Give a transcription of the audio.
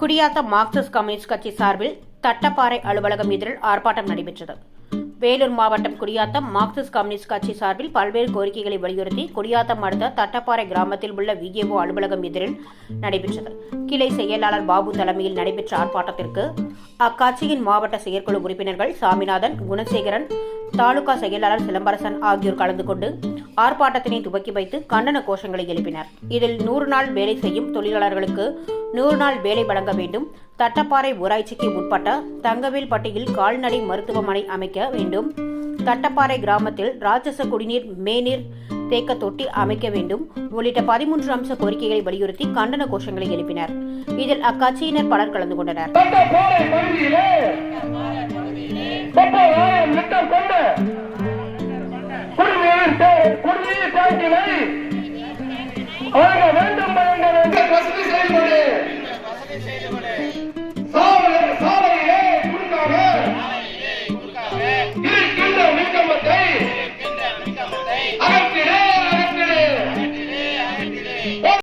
Gudiyatham Marxist communist கட்சி சார்பில் தட்டப்பாறை அலுவலகம் எதிரில் ஆர்ப்பாட்டம் நடைபெற்றது. வேலூர் மாவட்டம் குடியாத்தம் மார்க்சிஸ்ட் கம்யூனிஸ்ட் கட்சி சார்பில் பல்வேறு கோரிக்கைகளை வலியுறுத்தி குடியாத்தம் அடுத்த தட்டப்பாறை கிராமத்தில் உள்ள விஏஓ அலுவலகம் எதிரில் நடைபெற்றது. கிளை செயலாளர் பாபு தலைமையில் நடைபெற்ற ஆர்ப்பாட்டத்திற்கு அக்கட்சியின் மாவட்ட செயற்குழு உறுப்பினர்கள் சாமிநாதன் குணசேகரன் தாலுகா செயலாளர் சிலம்பரசன் ஆகியோர் கலந்து கொண்டு ஆர்ப்பாட்டத்தினை துவக்கி வைத்து கண்டன கோஷங்களை எழுப்பினர். இதில் நூறு நாள் வேலை செய்யும் தொழிலாளர்களுக்கு நூறு நாள் வேலை வழங்க வேண்டும். தட்டப்பாறை ஊராட்சிக்கு உட்பட்ட தங்கவேல்பட்டியில் கால்நடை மருத்துவமனை அமைக்க வேண்டும். தட்டப்பாறை கிராமத்தில் ராட்சச குடிநீர் மேநீர் தேக்க தொட்டி அமைக்க வேண்டும். உள்ளிட்ட பதிமூன்று அம்ச கோரிக்கைகளை வலியுறுத்தி கண்டன கோஷங்களை எழுப்பினர். இதில் அக்கட்சியினர் பலர் கலந்து கொண்டனர். குடிநீர் டாங்கினை வழங்க வேண்டும் வழங்க வேண்டும் வசதி செய்து